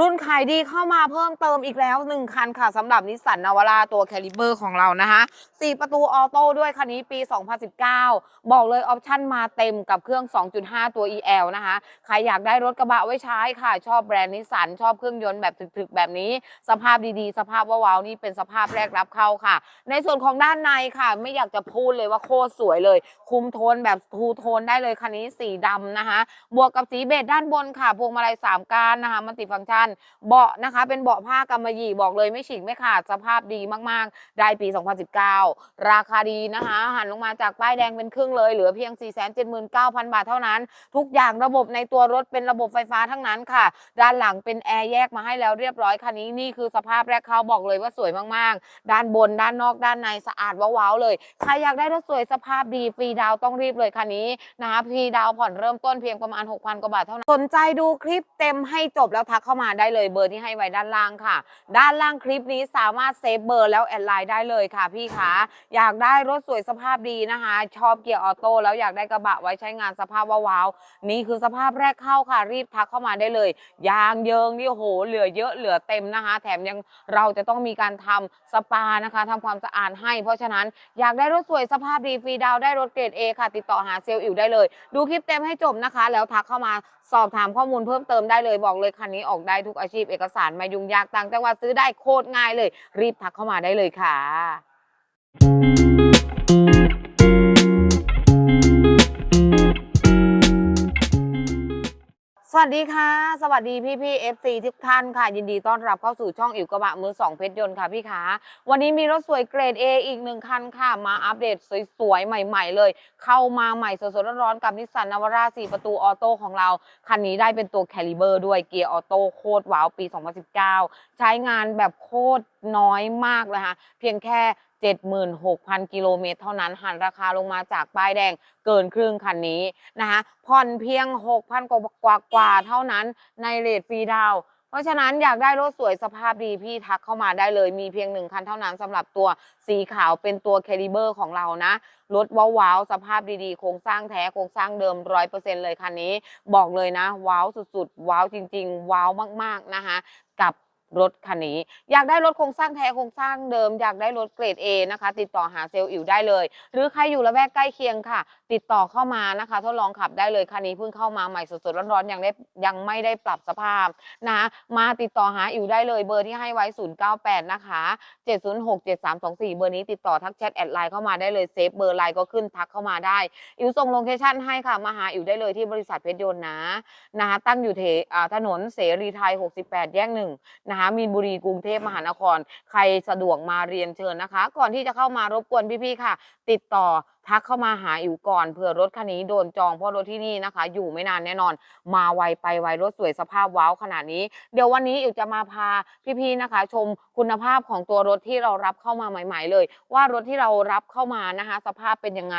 รุ่นขายดีเข้ามาเพิ่มเติมอีกแล้ว 1 คันค่ะสำหรับนิสสันนาวาร่าตัวแคลิเบอร์ของเรานะคะ4ประตูออโต้ด้วยคันนี้ปี 2019 บอกเลยออปชั่นมาเต็มกับเครื่อง 2.5 ตัว EL นะคะ ใครอยากได้รถกระบะไว้ใช้ค่ะ ชอบแบรนด์นิสสันชอบเครื่องยนต์แบบถึกๆ แบบนี้ สภาพดีๆ สภาพว้าวๆนี่เป็นสภาพแรกรับเข้าค่ะ ในส่วนของด้านในค่ะ ไม่อยากจะพูดเลยว่าโคตรสวยเลย คุมโทนแบบทูโทนได้เลยคันนี้สีดำนะคะ บวกกับสีเบจด้านบนค่ะพวงมาลัยสามก้านนะคะมัลติฟังก์ชันเบาะนะคะ เป็นเบาะผ้ากำมะหยี่บอกเลยไม่ฉีกไม่ขาดสภาพดีมากๆ ได้ปี 2019 ราคาดีนะคะ หันลงมาจากป้ายแดงเป็นครึ่งเลย เหลือเพียง 479,000 บาทเท่านั้น ทุกอย่างระบบในตัวรถเป็นระบบไฟฟ้าทั้งนั้นค่ะ ด้านหลังเป็นแอร์แยกมาให้แล้วเรียบร้อยคันนี้นี่คือสภาพแรกเขาบอกเลยว่าสวยมากๆ ด้านบนด้านนอกด้านในสะอาดว้าวๆเลยใครอยากได้รถสวยสภาพดีฟรีดาวต้องรีบเลยคันนี้นะคะฟรีดาวผ่อนเริ่มต้นเพียงประมาณ 6,000กว่าบาทเท่านั้นสนใจดูคลิปเต็มให้จบแล้วทักเข้ามาได้เลยเบอร์ที่ให้ไว้ด้านล่างค่ะ ด้านล่างคลิปนี้สามารถเซฟเบอร์แล้วแอดไลน์ได้เลยค่ะพี่คะอยากได้รถสวยสภาพดีนะคะ ชอบเกียร์ออโต้แล้วอยากได้กระบะไว้ใช้งานสภาพว้าวๆนี่คือสภาพแรกเข้าค่ะ รีบทักเข้ามาได้เลย ยางเยิงนี่โหเหลือเยอะเหลือเต็มนะคะ แถมยังเราจะต้องมีการทำสปานะคะทำความสะอาดให้ เพราะฉะนั้นอยากได้รถสวยสภาพดีฟรีดาวได้รถเกรด A ค่ะ ติดต่อหาเซลล์อิ๋วได้เลย ดูคลิปเต็มให้จบนะคะ แล้วทักเข้ามาสอบถามข้อมูลเพิ่มเติมได้เลยบอกเลยคันนี้ออกได้ทุกอาชีพเอกสารไม่ยุ่งยากต่างจังหวัดซื้อได้โคตรง่ายเลย รีบทักเข้ามาได้เลยค่ะ วัสดีค่ะ สวัสดีพี่พี่ๆ FC ทุกท่านค่ะ ยินดีต้อนรับเข้าสู่ช่องอิ๋วกระบะมือสองเพชรยนต์ค่ะพี่ขาวันนี้มีรถสวยเกรด A อีกหนึ่งคันค่ะ มาอัปเดตสวยๆ ใหม่ ๆ เลย เข้ามาใหม่สดๆร้อนๆกับนิสสันนาวาร่า4ประตูออโต้ของเรา คันนี้ได้เป็นตัวแคลิเบอร์ด้วยเกียร์ออโต้โคตรว้าวปี 2019 ใช้งานแบบโคตรน้อยมากเลยค่ะเพียงแค่ 76,000 กิโลเมตรเท่านั้นหันราคาลงมาจากป้ายแดงเกินครึ่งคันนี้นะคะผ่อนเพียง 6,000กว่ากว่ากว่าเท่านั้นในเรทฟรีดาวเพราะฉะนั้นอยากได้รถสวยสภาพดีพี่ทักเข้ามาได้เลยมีเพียงหนึ่งคันเท่านั้นสำหรับตัวสีขาวเป็นตัวแคลิเบอร์ของเรานะ รถว้าวๆสภาพดีๆ โครงสร้างแท้โครงสร้างเดิมร้อยเปอร์เซ็นเลยคันนี้ บอกเลยนะ ว้าวสุดๆ ว้าวจริงๆ ว้าวมากๆนะคะกับ รถคันนี้ อยากได้รถโครงสร้างแท้โครงสร้างเดิม อยากได้รถเกรด A นะคะ ติดต่อหาเซลล์อิ๋วได้เลย หรือใครอยู่ละแวกใกล้เคียงค่ะ ติดต่อเข้ามานะคะ ทดลองขับได้เลยคันนี้เพิ่งเข้ามาใหม่สดๆร้อนๆยังได้ยังไม่ได้ปรับสภาพนะคะมาติดต่อหาอิ๋วได้เลยเบอร์ที่ให้ไว้ 098 นะคะ 706 7324 เบอร์นี้ติดต่อทักแชทแอดไลน์เข้ามาได้เลยเซฟเบอร์ไลน์ก็ขึ้นทักเข้ามาได้อิ๋วส่งโลเคชั่นให้ค่ะมาหาอิ๋วได้เลยที่บริษัทเพชรยนต์นะนะคะตั้งอยู่เทอถนนเสรีไทย 68 แยกหนึ่งนะคะมีนบุรีกรุงเทพมหานคร ใครสะดวกมาเรียนเชิญนะคะ ก่อนที่จะเข้ามารบกวนพี่ๆค่ะ ติดต่อ ทักเข้ามาหาอิ๋วก่อนเผื่อรถคันนี้โดนจองเพราะรถที่นี่นะคะ อยู่ไม่นานแน่นอน มาไวไปไวรถสวยสภาพว้าวขนาดนี้ เดี๋ยววันนี้อิ๋วจะมาพาพี่ๆนะคะ ชมคุณภาพของตัวรถที่เรารับเข้ามาใหม่ ๆ เลย ว่ารถที่เรารับเข้ามานะคะ สภาพเป็นยังไง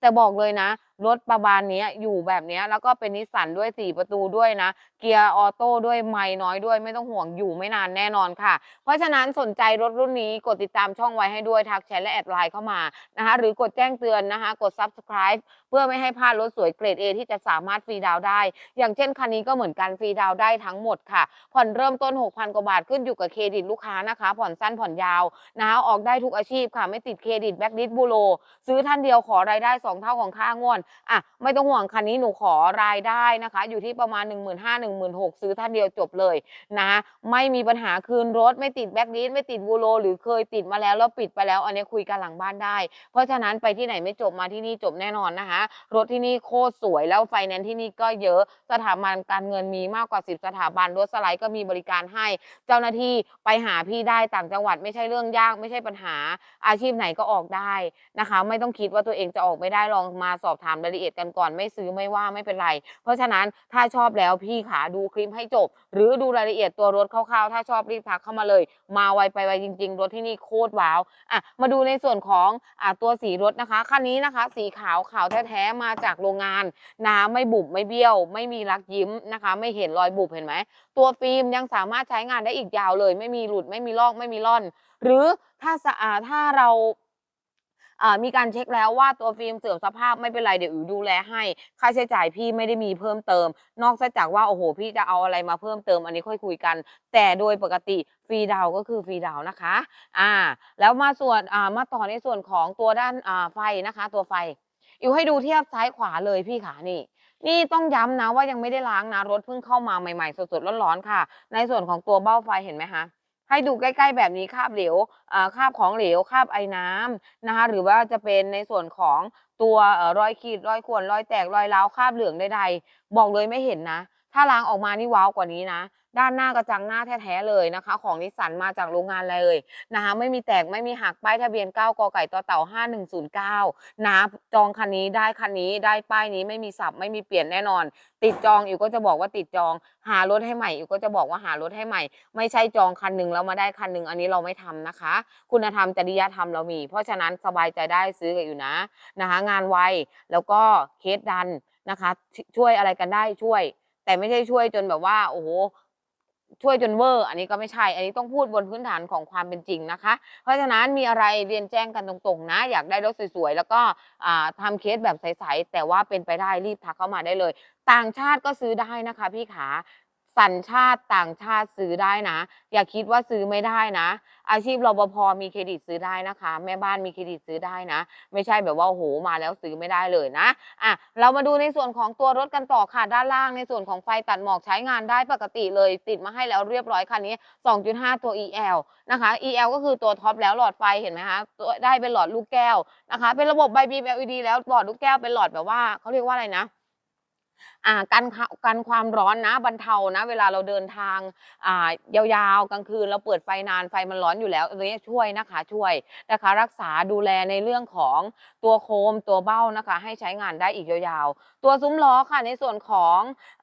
แต่บอกเลยนะ รถประมาณนี้อยู่แบบนี้แล้วก็เป็นนิสสันด้วย4ประตูด้วยนะ เกียร์ออโต้ด้วยไม่น้อยด้วยไม่ต้องห่วงอยู่ไม่นานแน่นอนค่ะ เพราะฉะนั้นสนใจรถรุ่นนี้กดติดตามช่องไว้ให้ด้วยทักแชทและแอดไลน์เข้ามานะคะ หรือกดแจ้งเตือนนะคะ กด subscribe เพื่อไม่ให้พลาดรถสวยเกรด A ที่จะสามารถฟรีดาวได้ อย่างเช่นคันนี้ก็เหมือนกันฟรีดาวได้ทั้งหมดค่ะ ผ่อนเริ่มต้น 6,000 กว่าบาทขึ้นอยู่กับเครดิตลูกค้านะคะ ผ่อนสั้นผ่อนยาวนะคะออกได้ทุกอาชีพค่ะ ไม่ติดเครดิตแบ็กดิสบูโรซื้อท่านเดียวขอรายได้ 2 เท่าของค่างวดอะไม่ต้องห่วงคันนี้หนูขอรายได้นะคะ อยู่ที่ประมาณ 1 5 0 0 0 1 6 0 0 0ซื้อท่านเดียวจบเลยนะไม่มีปัญหาคืนรถไม่ติดแบ็กดิสไม่ติดบูโรหรือเคยติดมาแล้วแล้วปิดไปแล้วอันนี้คุยกันหลังบ้านได้ เพราะฉะนั้นไปที่ไหนไม่จบมาที่นี่จบแน่นอนนะคะรถที่นี่โคตรสวยแล้วไฟแนนซ์ที่นี่ก็เยอะสถาบันการเงินมีมากกว่า 10 สถาบันรถสไลด์ก็มีบริการให้ เจ้าหน้าที่ไปหาพี่ได้ต่างจังหวัดไม่ใช่เรื่องยากไม่ใช่ปัญหา อาชีพไหนก็ออกได้นะคะ ไม่ต้องคิดว่าตัวเองจะออกไม่ได้ลองมาสอบถามรายละเอียดกันก่อนไม่ซื้อไม่ว่าไม่เป็นไร เพราะฉะนั้นถ้าชอบแล้วพี่ขาดูคลิปให้จบ หรือดูรายละเอียดตัวรถคร่าวๆ ถ้าชอบรีบทักเข้ามาเลย มาไวไปไวจริง ๆ รถที่นี่โคตรว้าวอะมาดูในส่วนของอะตัวสีรถนะคะคันนี้นะคะ สีขาวขาวแท้ๆมาจากโรงงาน น้ำไม่บุบไม่เบี้ยว ไม่มีรักยิ้มนะคะ ไม่เห็นรอยบุบเห็นไหม ตัวฟิล์มยังสามารถใช้งานได้อีกยาวเลย ไม่มีหลุดไม่มีลอกไม่มีร่อน หรือถ้าสะอาดถ้าเรามีการเช็คแล้วว่าตัวฟิล์มเสื่อมสภาพไม่เป็นไรเดี๋ยวอิ๋วดูแลให้ ค่าใช้จ่ายพี่ไม่ได้มีเพิ่มเติม นอกจากว่าโอ้โห พี่จะเอาอะไรมาเพิ่มเติมอันนี้ค่อยคุยกัน แต่โดยปกติฟรีดาวก็คือฟรีดาวน์นะคะ อ่า แล้วมาส่วนอ่ามาต่อในส่วนของตัวด้านอ่าไฟนะคะ ตัวไฟ อิ๋วให้ดูเทียบซ้ายขวาเลยพี่ขานี่ นี่ต้องย้ำนะว่ายังไม่ได้ล้างนะรถเพิ่งเข้ามาใหม่ๆสดๆร้อนๆค่ะ ในส่วนของตัวเบ้าไฟเห็นไหมคะให้ดูใกล้ๆแบบนี้คาบเหลวคาบของเหลวคาบไอ้น้ำนะคะหรือว่าจะเป็นในส่วนของตัวอรอยขีดรอยข่วนรอยแตกรอยร้าวคาบเหลืองใดๆบอกเลยไม่เห็นนะ ถ้าล้างออกมานี่ว้าวกว่านี้นะ ด้านหน้ากระจังหน้าแท้ๆเลยนะคะ ของนิสสันมาจากโรงงานเลยนะคะไม่มีแตกไม่มีหักป้ายทะเบียน 9กไก่ต่อเต่า 5109นะจองคันนี้ได้คันนี้ได้ป้ายนี้ไม่มีสับไม่มีเปลี่ยนแน่นอน ติดจองอิวก็จะบอกว่าติดจอง หารถให้ใหม่อิวก็จะบอกว่าหารถให้ใหม่ ไม่ใช่จองคันหนึ่งแล้วมาได้คันหนึ่งอันนี้เราไม่ทำนะคะ คุณธรรมจริยธรรมเรามี เพราะฉะนั้นสบายใจได้ซื้อกันอยู่นะนะคะงานไวแล้วก็เคสดันนะคะ ช่วยอะไรกันได้ช่วย แต่ไม่ใช่ช่วยจนแบบว่า โอ้โหช่วยจนเวอร์อันนี้ก็ไม่ใช่ อันนี้ต้องพูดบนพื้นฐานของความเป็นจริงนะคะ เพราะฉะนั้นมีอะไรเรียนแจ้งกันตรงๆนะ อยากได้รถสวยๆ แล้วก็อ่าทำเคสแบบใสๆ แต่ว่าเป็นไปได้รีบทักเข้ามาได้เลย ต่างชาติก็ซื้อได้นะคะพี่ขา สัญชาติต่างชาติซื้อได้นะ อย่าคิดว่าซื้อไม่ได้นะ อาชีพรปภมีเครดิตซื้อได้นะคะ แม่บ้านมีเครดิตซื้อได้นะ ไม่ใช่แบบว่าโอ้โหมาแล้วซื้อไม่ได้เลยนะอะเรามาดูในส่วนของตัวรถกันต่อค่ะด้านล่างในส่วนของไฟตัดหมอกใช้งานได้ปกติเลย ติดมาให้แล้วเรียบร้อยคันนี้ 2.5 ตัว EL นะคะ EL ก็คือตัวท็อปแล้วหลอดไฟเห็นไหมคะได้เป็นหลอดลูกแก้วนะคะ เป็นระบบใบบี LED แล้วหลอดลูกแก้วเป็นหลอดแบบว่าเขาเรียกว่าอะไรนะ อ่ากันค่ะกันความร้อนนะบรรเทานะ เวลาเราเดินทางอ่ายาวๆกลางคืนเราเปิดไฟนานไฟมันร้อนอยู่แล้วอันนี้ช่วยนะคะช่วยนะคะ รักษาดูแลในเรื่องของตัวโคมตัวเบ้านะคะ ให้ใช้งานได้อีกยาวๆ ตัวซุ้มล้อค่ะในส่วนของ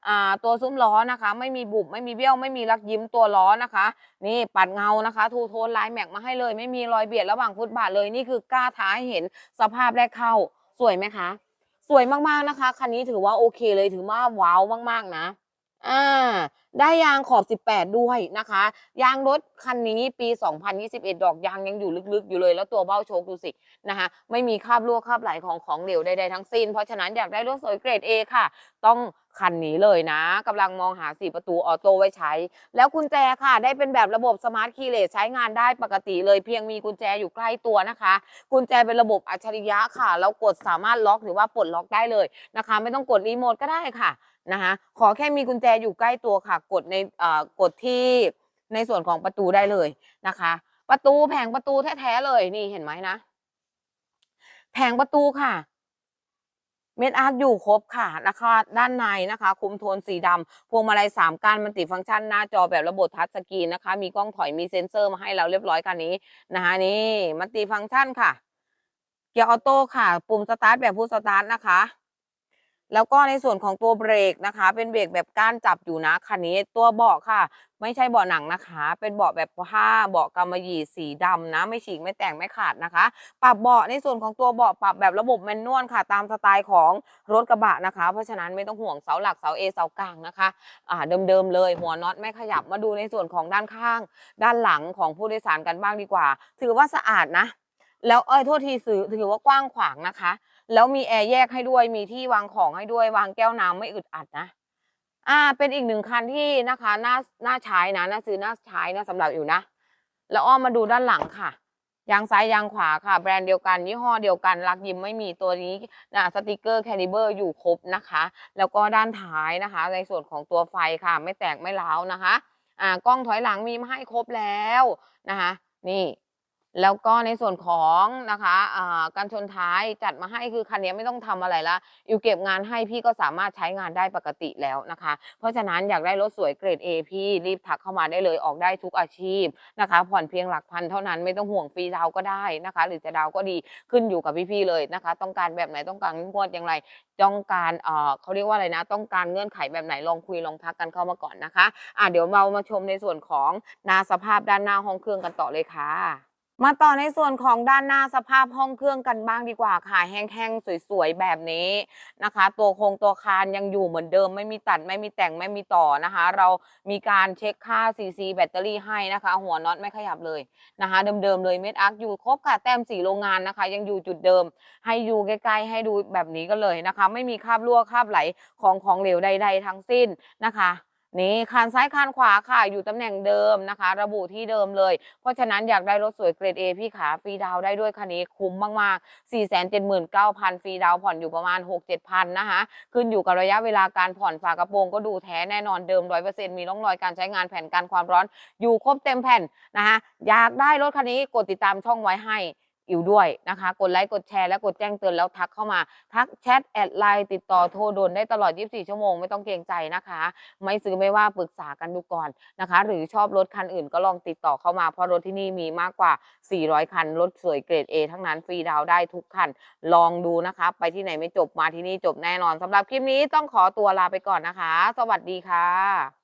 อ่าตัวซุ้มล้อนะคะ ไม่มีบุบไม่มีเบี้ยวไม่มีรักยิ้มตัวล้อนะคะ นี่ปัดเงานะคะ ทูโทนลายแม็กมาให้เลย ไม่มีรอยเบียดระหว่างฟุตบาทเลยนี่คือกล้าท้าให้เห็นสภาพแรกเข้าสวยไหมคะ สวยมากๆนะคะ คันนี้ถือว่าโอเคเลยถือว่าว้าวมาก ๆ นะ อ่าได้ยางขอบ 18 ด้วยนะคะ ยางรถคันนี้ปี 2021 ดอกยางยังอยู่ลึกๆ อยู่เลย แล้วตัวเบ้าโชคดูสินะคะ ไม่มีคราบรั่วคราบไหลของของเหลวใดๆทั้งสิ้น เพราะฉะนั้นอยากได้รถสวยเกรด A ค่ะ ต้องคันนี้เลยนะกำลังมองหา4ประตูออโต้ไว้ใช้ แล้วกุญแจค่ะ ได้เป็นแบบระบบสมาร์ทคีย์เลสใช้งานได้ปกติเลยเพียงมีกุญแจอยู่ใกล้ตัวนะคะ กุญแจเป็นระบบอัจฉริยะค่ะแล้วกดสามารถล็อกหรือว่าปลดล็อกได้เลยนะคะ ไม่ต้องกดรีโมทก็ได้ค่ะ นะคะขอแค่มีกุญแจอยู่ใกล้ตัวค่ะ กดในกดที่ในส่วนของประตูได้เลยนะคะ ประตูแผงประตูแท้ๆเลยนี่เห็นไหมนะ แผงประตูค่ะ เม็ดอาร์ตอยู่ครบค่ะนะคะด้านในนะคะ คุมโทนสีดำพวงมาลัยสามก้านมันติฟังก์ชันหน้าจอแบบระบบทัชสกรีนนะคะ มีกล้องถอยมีเซ็นเซอร์มาให้เราเรียบร้อยคันนี้นะคะนี่มันติฟังก์ชันค่ะ เกียร์ออโต้ค่ะ ปุ่มสตาร์ทแบบผู้สตาร์ทนะคะ แล้วก็ในส่วนของตัวเบรกนะคะ เป็นเบรกแบบก้านจับอยู่นะคันนี้ตัวเบาะค่ะ ไม่ใช่เบาะหนังนะคะ เป็นเบาะแบบผ้าเบาะกำมะหยี่สีดำนะ ไม่ฉีกไม่แต่งไม่ขาดนะคะ ปรับเบาะในส่วนของตัวเบาะปรับแบบระบบแมนนวลค่ะ ตามสไตล์ของรถกระบะนะคะ เพราะฉะนั้นไม่ต้องห่วงเสาหลักเสาเอเสากลางนะคะอ่าเดิมๆเลยหัวน็อตไม่ขยับมาดูในส่วนของด้านข้าง ด้านหลังของผู้โดยสารกันบ้างดีกว่า ถือว่าสะอาดนะ แล้วเอ้ยโทษทีถือถือว่ากว้างขวางนะคะ แล้วมีแอร์แยกให้ด้วย มีที่วางของให้ด้วย วางแก้วน้ำไม่อึดอัดนะ อ่า เป็นอีกหนึ่งคันที่นะคะน่าน่าใช้นะน่าซื้อน่าใช้นะสำหรับอยู่นะ แล้วอ้อมมาดูด้านหลังค่ะยางซ้ายยางขวาค่ะ แบรนด์เดียวกันยี่ห้อเดียวกันรักยิ้มไม่มีตัวนี้นะสติกเกอร์แคลิเบอร์อยู่ครบนะคะ แล้วก็ด้านท้ายนะคะ ในส่วนของตัวไฟค่ะ ไม่แตกไม่ร้าวนะคะ อ่ากล้องถอยหลังมีมาให้ครบแล้วนะคะ นี่ แล้วก็ในส่วนของนะคะการชนท้ายจัดมาให้คือคันนี้ไม่ต้องทำอะไรละอยู่เก็บงานให้พี่ก็สามารถใช้งานได้ปกติแล้วนะคะ เพราะฉะนั้นอยากได้รถสวยเกรด A พี่รีบทักเข้ามาได้เลยออกได้ทุกอาชีพนะคะ ผ่อนเพียงหลักพันเท่านั้นไม่ต้องห่วงฟรีดาวก็ได้นะคะ หรือจะดาวก็ดีขึ้นอยู่กับพี่ๆเลยนะคะ ต้องการแบบไหนต้องการงวดอย่างไรต้องการเออเขาเรียกว่าอะไรนะ ต้องการเงื่อนไขแบบไหนลองคุยลองทักกันเข้ามาก่อนนะคะอะเดี๋ยวเรามาชมในส่วนของนาสภาพด้านหน้าห้องเครื่องกันต่อเลยค่ะ มาต่อในส่วนของด้านหน้าสภาพห้องเครื่องกันบ้างดีกว่าค่ะ แห้งๆ สวยๆ แบบนี้นะคะ ตัวโครงตัวคานยังอยู่เหมือนเดิม ไม่มีตัดไม่มีแต่งไม่มีต่อนะคะ เรามีการเช็คค่า CC แบตเตอรี่ให้นะคะ หัวน็อตไม่ขยับเลยนะคะ เดิมๆ เลยเม็ดอาร์คอยู่ครบค่ะ แต้มสีโรงงานนะคะ ยังอยู่จุดเดิม ให้ดูใกล้ๆ ให้ดูแบบนี้ก็เลยนะคะ ไม่มีคราบรั่วคราบไหลของของเหลวใด ๆ ทั้งสิ้นนะคะ นี่คานซ้ายคานขวาค่ะ อยู่ตำแหน่งเดิมนะคะ ระบุที่เดิมเลย เพราะฉะนั้นอยากได้รถสวยเกรด A พี่ขาฟรีดาวได้ด้วยคันนี้คุ้มมากๆ 4 7 9 0 0 0 ฟรีดาวผ่อนอยู่ประมาณ 6-7,000 นะคะ ขึ้นอยู่กับระยะเวลาการผ่อนฝากระโปรงก็ดูแท้แน่นอนเดิม 100%มีร่องรอยการใช้งานแผ่นกันความร้อน อยู่ครบเต็มแผ่นนะคะอยากได้รถคันนี้กดติดตามช่องไว้ให้ อิวด้วยนะคะ กดไลค์กดแชร์และกดแจ้งเตือนแล้วทักเข้ามา ทักแชทแอดไลน์ติดต่อโทรด่วนได้ตลอด 24 ชั่วโมงไม่ต้องเกรงใจนะคะ ไม่ซื้อไม่ว่าปรึกษากันดูก่อนนะคะ หรือชอบรถคันอื่นก็ลองติดต่อเข้ามา เพราะรถที่นี่มีมากกว่า 400 คัน รถสวยเกรด A ทั้งนั้นฟรีดาวน์ได้ทุกคัน ลองดูนะคะ ไปที่ไหนไม่จบมาที่นี่จบแน่นอนสำหรับคลิปนี้ต้องขอตัวลาไปก่อนนะคะ สวัสดีค่ะ